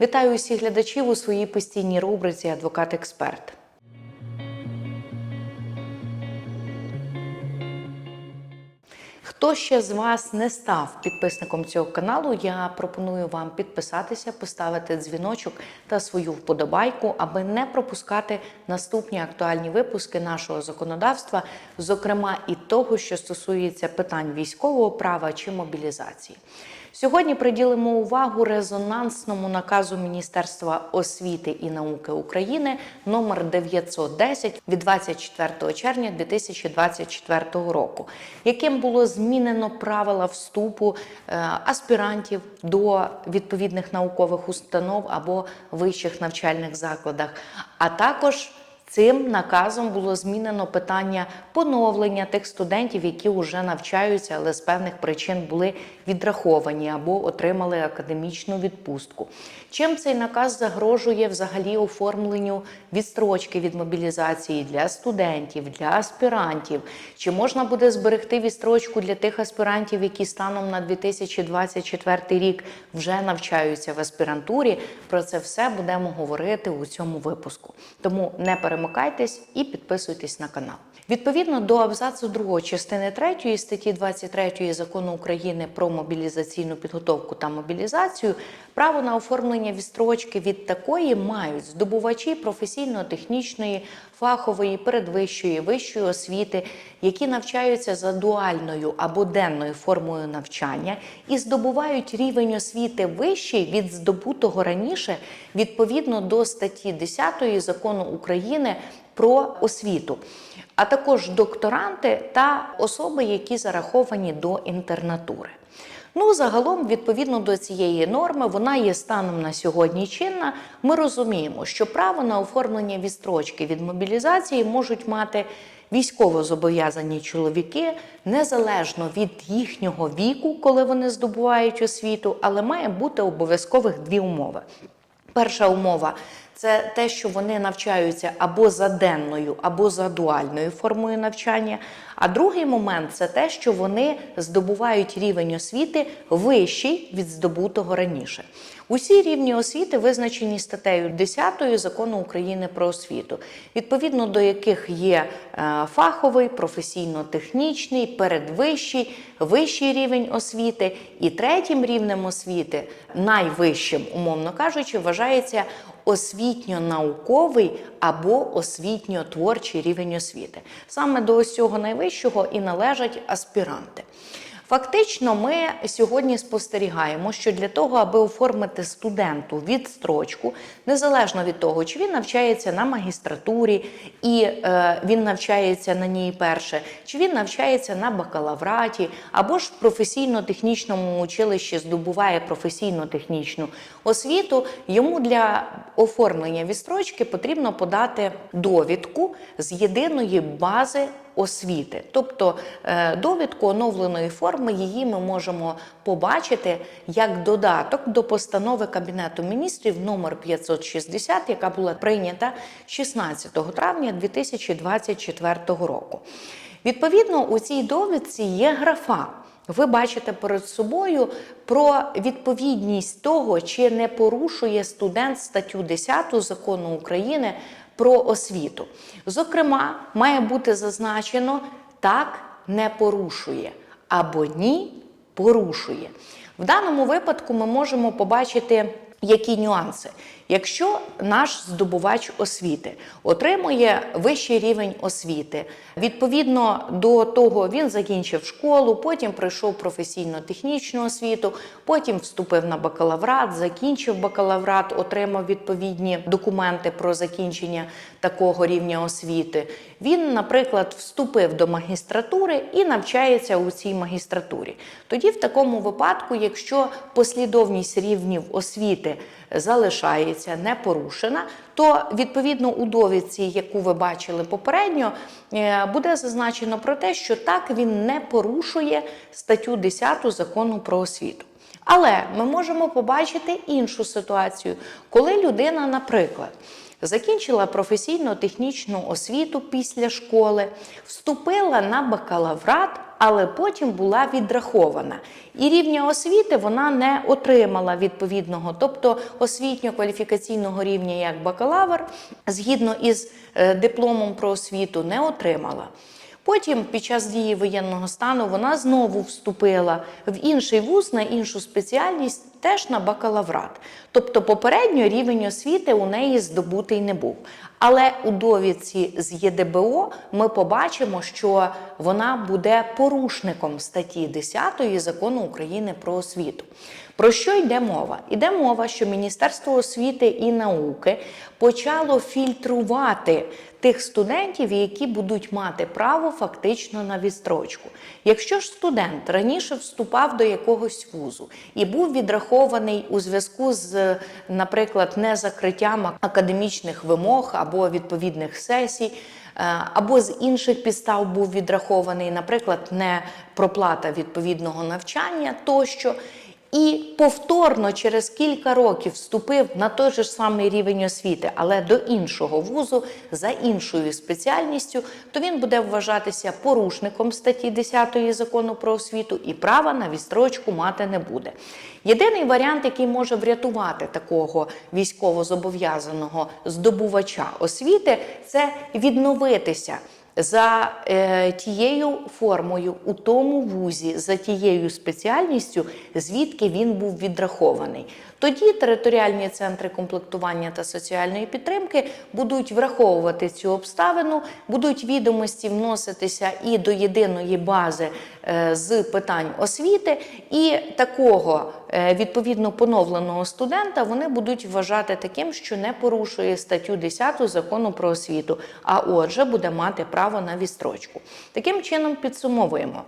Вітаю усіх глядачів у своїй постійній рубриці Адвокат-експерт. Хто ще з вас не став підписником цього каналу, я пропоную вам підписатися, поставити дзвіночок та свою вподобайку, аби не пропускати наступні актуальні випуски нашого законодавства, зокрема і того, що стосується питань військового права чи мобілізації. Сьогодні приділимо увагу резонансному наказу Міністерства освіти і науки України номер 910 від 24 червня 2024 року, яким було змінено правила вступу е, аспірантів до відповідних наукових установ або вищих навчальних закладах, а також Цим наказом було змінено питання поновлення тих студентів, які вже навчаються, але з певних причин були відраховані або отримали академічну відпустку. Чим цей наказ загрожує взагалі оформленню відстрочки від мобілізації для студентів, для аспірантів? Чи можна буде зберегти відстрочку для тих аспірантів, які станом на 2024 рік вже навчаються в аспірантурі? Про це все будемо говорити у цьому випуску. Тому не перемикайтесь і підписуйтесь на канал. Відповідно до абзацу 2 частини 3 статті 23 закону України про мобілізаційну підготовку та мобілізацію, право на оформлення відстрочки від такої мають здобувачі професійно-технічної, фахової, передвищої, вищої освіти, які навчаються за дуальною або денною формою навчання і здобувають рівень освіти вищий від здобутого раніше відповідно до статті 10 закону України про освіту, а також докторанти та особи, які зараховані до інтернатури. Ну, загалом, відповідно до цієї норми, вона є станом на сьогодні чинна. Ми розуміємо, що право на оформлення відстрочки від мобілізації можуть мати військово зобов'язані чоловіки незалежно від їхнього віку, коли вони здобувають освіту, але має бути обов'язкових дві умови. Перша умова це те, що вони навчаються або за денною, або за дуальною формою навчання. А другий момент це те, що вони здобувають рівень освіти вищий від здобутого раніше. Усі рівні освіти визначені статтею 10 закону України про освіту, відповідно до яких є е, фаховий, професійно-технічний, передвищий, вищий рівень освіти і третім рівнем освіти, найвищим, умовно кажучи, вважається освітньо-науковий або освітньо-творчий рівень освіти. Саме до ось цього найвищого і належать аспіранти. Фактично, ми сьогодні спостерігаємо, що для того, аби оформити студенту відстрочку, незалежно від того, чи він навчається на магістратурі і е, він навчається на ній перше, чи він навчається на бакалавраті, або ж в професійно-технічному училищі здобуває професійно-технічну освіту, йому для оформлення відстрочки потрібно подати довідку з єдиної бази освіти, тобто е, довідку оновленої форми, її ми можемо побачити як додаток до постанови Кабінету міністрів номер 560, яка була прийнята 16 травня 2024 року. Відповідно, у цій довідці є графа. Ви бачите перед собою про відповідність того, чи не порушує студент статтю 10 закону України про освіту. Зокрема, має бути зазначено так не порушує або ні порушує. В даному випадку ми можемо побачити. Які нюанси? Якщо наш здобувач освіти отримує вищий рівень освіти, відповідно до того він закінчив школу, потім пройшов професійно-технічну освіту, потім вступив на бакалаврат, закінчив бакалаврат, отримав відповідні документи про закінчення такого рівня освіти. Він, наприклад, вступив до магістратури і навчається у цій магістратурі. Тоді, в такому випадку, якщо послідовність рівнів освіти залишається непорушена, то відповідно у довідці, яку ви бачили попередньо, е, буде зазначено про те, що так він не порушує статтю 10 закону про освіту. Але ми можемо побачити іншу ситуацію, коли людина, наприклад, закінчила професійно-технічну освіту після школи, вступила на бакалаврат, але потім була відрахована. І рівня освіти вона не отримала відповідного, тобто освітньо-кваліфікаційного рівня як бакалавр, згідно із е, дипломом про освіту, не отримала. Потім, під час дії воєнного стану, вона знову вступила в інший вуз на іншу спеціальність, теж на бакалаврат. Тобто, попередньо рівень освіти у неї здобутий не був. Але у довідці з ЄДБО ми побачимо, що вона буде порушником статті 10 закону України про освіту. Про що йде мова? Йде мова, що Міністерство освіти і науки почало фільтрувати тих студентів, які будуть мати право фактично на відстрочку. Якщо ж студент раніше вступав до якогось вузу і був відрахований у зв'язку з, наприклад, незакриттям академічних вимог або відповідних сесій. е, Або з інших підстав був відрахований, наприклад, не проплата відповідного навчання тощо, і повторно через кілька років вступив на той же самий рівень освіти, але до іншого вузу за іншою спеціальністю, то він буде вважатися порушником статті 10 закону про освіту і права на відстрочку мати не буде. Єдиний варіант, який може врятувати такого військовозобов'язаного здобувача освіти, це відновитися за е, тією формою у тому вузі, за тією спеціальністю, звідки він був відрахований. Тоді територіальні центри комплектування та соціальної підтримки будуть враховувати цю обставину, будуть відомості вноситися і до єдиної бази е, з питань освіти, і такого е, відповідно поновленого студента вони будуть вважати таким, що не порушує статтю 10 закону про освіту, а отже, буде мати право на відстрочку. Таким чином підсумовуємо.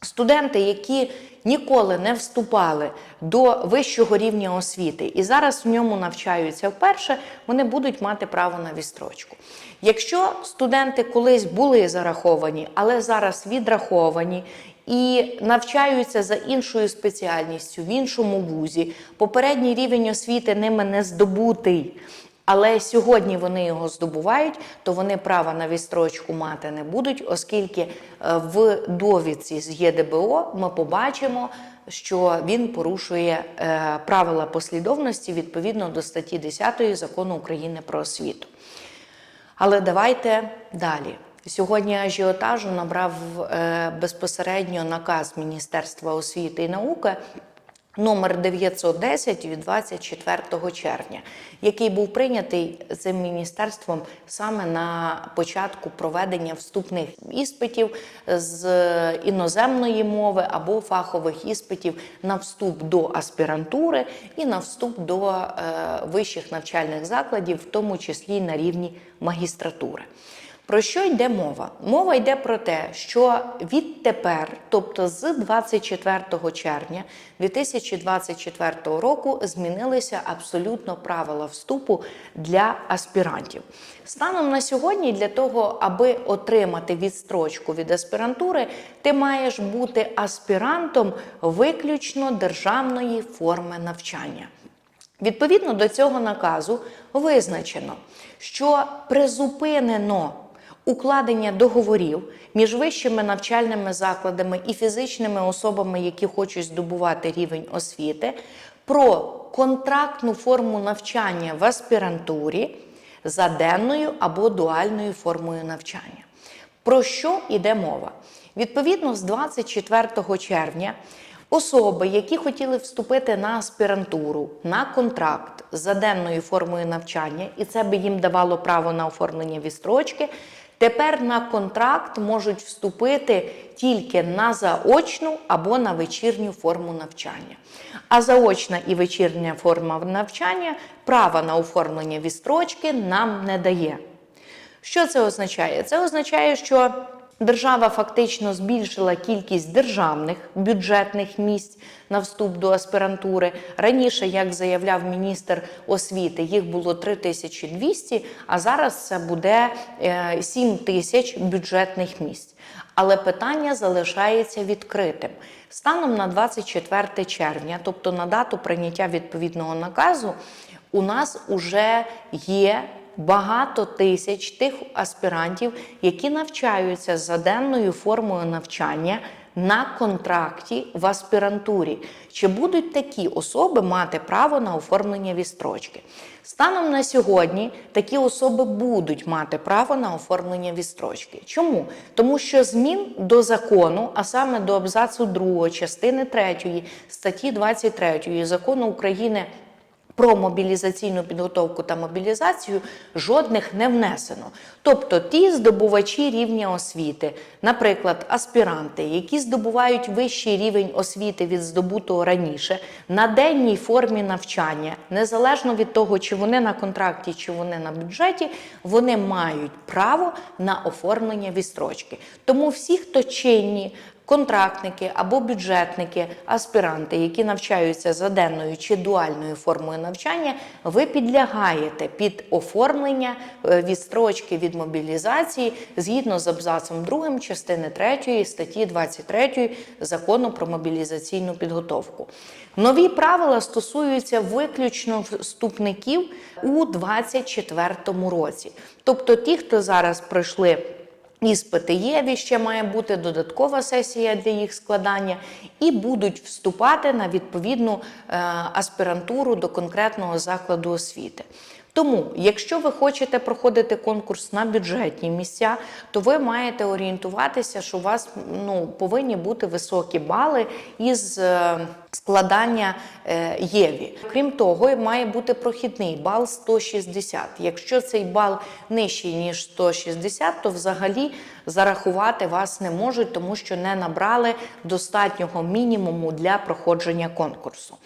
Студенти, які ніколи не вступали до вищого рівня освіти і зараз в ньому навчаються вперше, вони будуть мати право на відстрочку. Якщо студенти колись були зараховані, але зараз відраховані і навчаються за іншою спеціальністю в іншому вузі, попередній рівень освіти ними не здобутий. Але сьогодні вони його здобувають, то вони права на відстрочку мати не будуть, оскільки е, в довідці з ЄДБО ми побачимо, що він порушує е, правила послідовності відповідно до статті 10 закону України про освіту. Але давайте далі. Сьогодні ажіотажу набрав е, безпосередньо наказ Міністерства освіти і науки номер 910 від 24 червня, який був прийнятий цим міністерством саме на початку проведення вступних іспитів з іноземної мови або фахових іспитів на вступ до аспірантури і на вступ до е, вищих навчальних закладів, в тому числі на рівні магістратури. Про що йде мова? Мова йде про те, що відтепер, тобто з 24 червня 2024 року, змінилися абсолютно правила вступу для аспірантів. Станом на сьогодні, для того, аби отримати відстрочку від аспірантури, ти маєш бути аспірантом виключно державної форми навчання. Відповідно до цього наказу визначено, що призупинено укладення договорів між вищими навчальними закладами і фізичними особами, які хочуть здобувати рівень освіти, про контрактну форму навчання в аспірантурі за денною або дуальною формою навчання. Про що йде мова? Відповідно, з 24 червня особи, які хотіли вступити на аспірантуру, на контракт за денною формою навчання, і це би їм давало право на оформлення відстрочки, тепер на контракт можуть вступити тільки на заочну або на вечірню форму навчання. А заочна і вечірня форма навчання права на оформлення вістрочки нам не дає. Що це означає? Це означає, що держава фактично збільшила кількість державних бюджетних місць на вступ до аспірантури. Раніше, як заявляв міністр освіти, їх було 3200, а зараз це буде е, 7 тисяч бюджетних місць. Але питання залишається відкритим. Станом на 24 червня, тобто на дату прийняття відповідного наказу, у нас вже є багато тисяч тих аспірантів, які навчаються за денною формою навчання на контракті в аспірантурі. Чи будуть такі особи мати право на оформлення відстрочки? Станом на сьогодні такі особи будуть мати право на оформлення відстрочки. Чому? Тому що змін до закону, а саме до абзацу 2 частини 3 статті 23 закону України про мобілізаційну підготовку та мобілізацію жодних не внесено. Тобто ті здобувачі рівня освіти, наприклад, аспіранти, які здобувають вищий рівень освіти від здобутого раніше, на денній формі навчання, незалежно від того, чи вони на контракті, чи вони на бюджеті, вони мають право на оформлення відстрочки. Тому всі, хто чинні контрактники або бюджетники, аспіранти, які навчаються за денною чи дуальною формою навчання, ви підлягаєте під оформлення е, відстрочки від мобілізації згідно з абзацом 2 частини 3 статті 23 закону про мобілізаційну підготовку. Нові правила стосуються виключно вступників у 2024 році. Тобто ті, хто зараз пройшли Іспити є, ще має бути додаткова сесія для їх складання, і будуть вступати на відповідну е, аспірантуру до конкретного закладу освіти. Тому, якщо ви хочете проходити конкурс на бюджетні місця, то ви маєте орієнтуватися, що у вас ну, повинні бути високі бали із е, складання е, ЄВІ. Крім того, має бути прохідний бал 160. Якщо цей бал нижчий ніж 160, то взагалі зарахувати вас не можуть, тому що не набрали достатнього мінімуму для проходження конкурсу.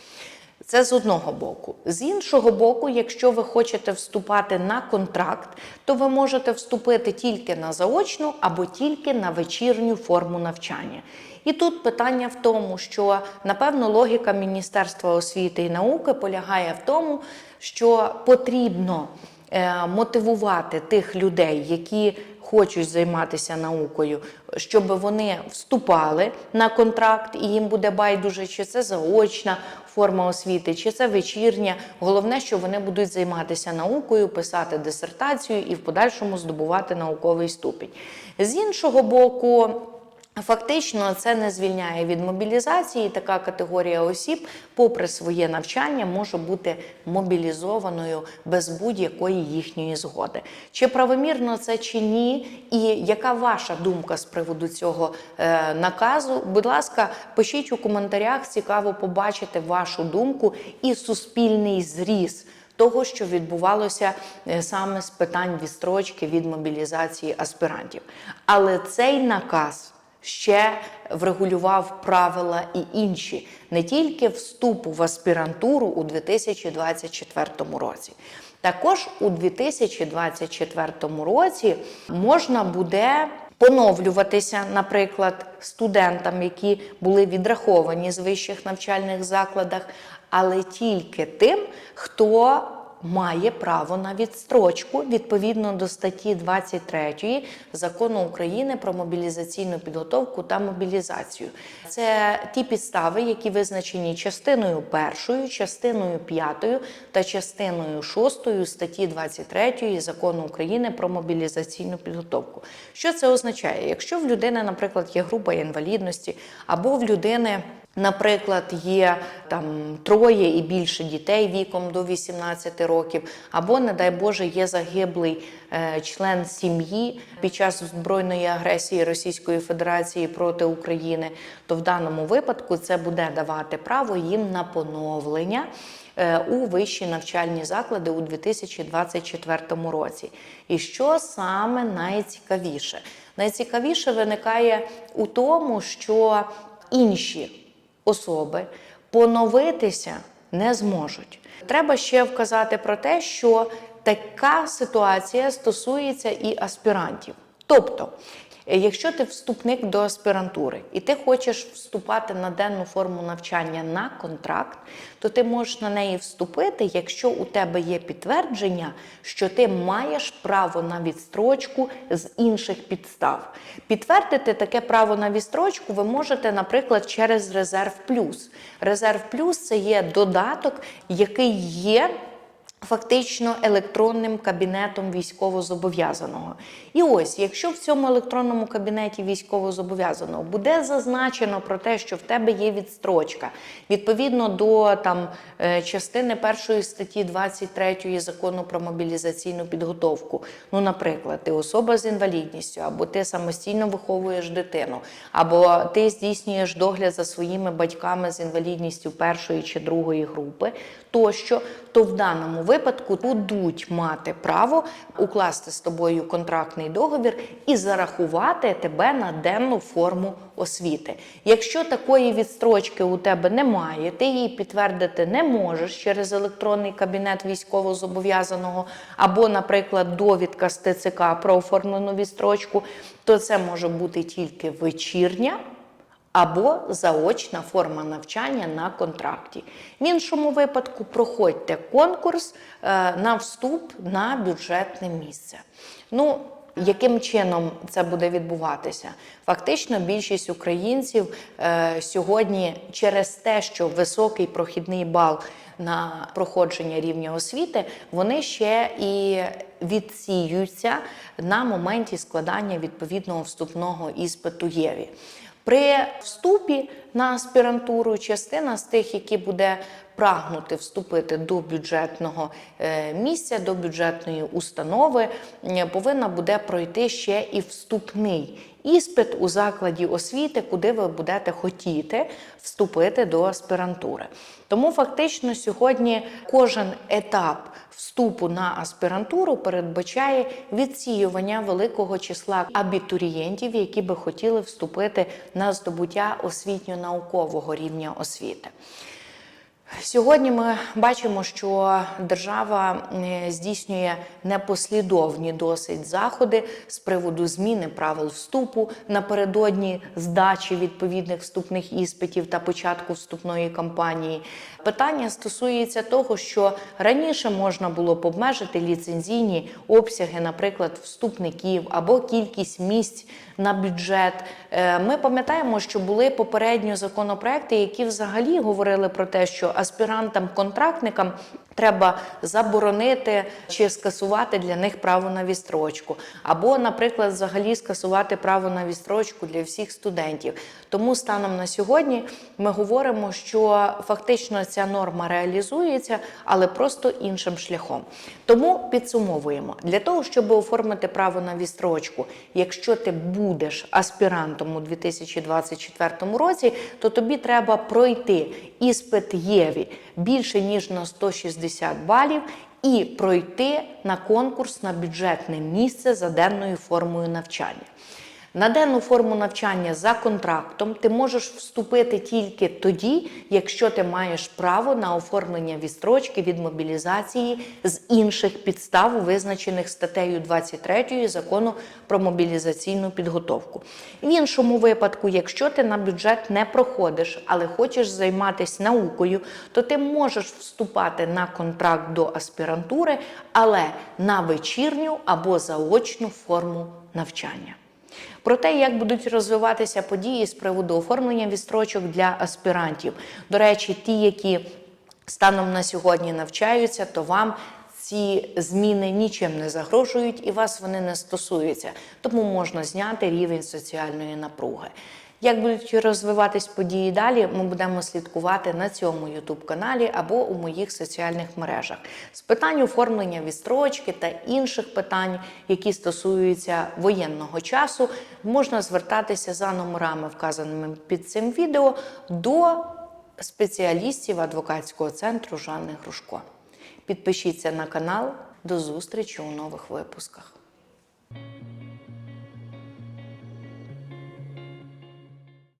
Це з одного боку. З іншого боку, якщо ви хочете вступати на контракт, то ви можете вступити тільки на заочну або тільки на вечірню форму навчання. І тут питання в тому, що напевно логіка Міністерства освіти і науки полягає в тому, що потрібно е, мотивувати тих людей, які хочуть займатися наукою, щоб вони вступали на контракт, і їм буде байдуже, чи це заочна форма освіти, чи це вечірня. Головне, що вони будуть займатися наукою, писати дисертацію і в подальшому здобувати науковий ступінь. З іншого боку, Фактично, це не звільняє від мобілізації. Така категорія осіб, попри своє навчання, може бути мобілізованою без будь-якої їхньої згоди. Чи правомірно це чи ні? І яка ваша думка з приводу цього е, наказу? Будь ласка, пишіть у коментарях, цікаво побачити вашу думку і суспільний зріз. Того, що відбувалося е, саме з питань відстрочки від мобілізації аспірантів. Але цей наказ ще врегулював правила і інші, не тільки вступу в аспірантуру у 2024 році. Також у 2024 році можна буде поновлюватися, наприклад, студентам, які були відраховані з вищих навчальних закладах, але тільки тим, хто має право на відстрочку відповідно до статті 23 закону України про мобілізаційну підготовку та мобілізацію. Це ті підстави, які визначені частиною першою, частиною п'ятою та частиною шостою статті 23 закону України про мобілізаційну підготовку. Що це означає? Якщо в людини, наприклад, є група інвалідності або в людини Наприклад, є там троє і більше дітей віком до 18 років, або, не дай Боже, є загиблий е, член сім'ї під час збройної агресії Російської Федерації проти України, то в даному випадку це буде давати право їм на поновлення. Е, у вищі навчальні заклади у 2024 році. І що саме найцікавіше? Найцікавіше виникає у тому, що інші особи поновитися не зможуть. Треба ще вказати про те, що така ситуація стосується і аспірантів. Тобто, Якщо ти вступник до аспірантури і ти хочеш вступати на денну форму навчання на контракт, то ти можеш на неї вступити, якщо у тебе є підтвердження, що ти маєш право на відстрочку з інших підстав. Підтвердити таке право на відстрочку ви можете, наприклад, через резерв плюс. Резерв плюс це є додаток, який є Фактично електронним кабінетом військовозобов'язаного. І ось, якщо в цьому електронному кабінеті військовозобов'язаного буде зазначено про те, що в тебе є відстрочка, відповідно до там е, частини першої статті 23 закону про мобілізаційну підготовку. Ну, наприклад, ти особа з інвалідністю, або ти самостійно виховуєш дитину, або ти здійснюєш догляд за своїми батьками з інвалідністю першої чи другої групи, тощо, то в даному випадку будуть мати право укласти з тобою контрактний договір і зарахувати тебе на денну форму освіти. Якщо такої відстрочки у тебе немає, ти її підтвердити не можеш через електронний кабінет військовозобов'язаного, або, наприклад, довідка з ТЦК про оформлену відстрочку, то це може бути тільки вечірня або заочна форма навчання на контракті. В іншому випадку проходьте конкурс е, на вступ на бюджетне місце. Ну, яким чином це буде відбуватися? Фактично, більшість українців е, сьогодні через те, що високий прохідний бал на проходження рівня освіти, вони ще і відсіюються на моменті складання відповідного вступного іспиту ЄВІ. При вступі на аспірантуру частина з тих, які буде прагнути вступити до бюджетного е, місця, до бюджетної установи, е, повинна буде пройти ще і вступний іспит у закладі освіти, куди ви будете хотіти вступити до аспірантури. Тому фактично сьогодні кожен етап вступу на аспірантуру передбачає відсіювання великого числа абітурієнтів, які би хотіли вступити на здобуття освітньо-наукового рівня освіти. Сьогодні ми бачимо, що держава е, здійснює непослідовні досить заходи з приводу зміни правил вступу напередодні здачі відповідних вступних іспитів та початку вступної кампанії. Питання стосується того, що раніше можна було б обмежити ліцензійні обсяги, наприклад, вступників або кількість місць на бюджет. Е, Ми пам'ятаємо, що були попередньо законопроекти, які взагалі говорили про те, що аспірантам-контрактникам треба заборонити чи скасувати для них право на відстрочку, або, наприклад, взагалі скасувати право на відстрочку для всіх студентів. Тому станом на сьогодні ми говоримо, що фактично ця норма реалізується, але просто іншим шляхом. Тому підсумовуємо для того, щоб оформити право на відстрочку, якщо ти будеш аспірантом у 2024 році, то тобі треба пройти іспит ЄВІ більше ніж на 160 балів. І пройти на конкурс на бюджетне місце за денною формою навчання. На денну форму навчання за контрактом ти можеш вступити тільки тоді, якщо ти маєш право на оформлення відстрочки від мобілізації з інших підстав, визначених статтею 23 закону про мобілізаційну підготовку. В іншому випадку, якщо ти на бюджет не проходиш, але хочеш займатися наукою, то ти можеш вступати на контракт до аспірантури, але на вечірню або заочну форму навчання. Про те, як будуть розвиватися події з приводу оформлення відстрочок для аспірантів. До речі, ті, які станом на сьогодні навчаються, то вам ці зміни нічим не загрожують і вас вони не стосуються. Тому можна зняти рівень соціальної напруги. Як будуть розвиватись події далі, ми будемо слідкувати на цьому youtube каналі або у моїх соціальних мережах з питань оформлення відстрочки та інших питань, які стосуються воєнного часу, можна звертатися за номерами, вказаними під цим відео, до спеціалістів адвокатського центру Жанни Грушко. Підпишіться на канал. До зустрічі у нових випусках.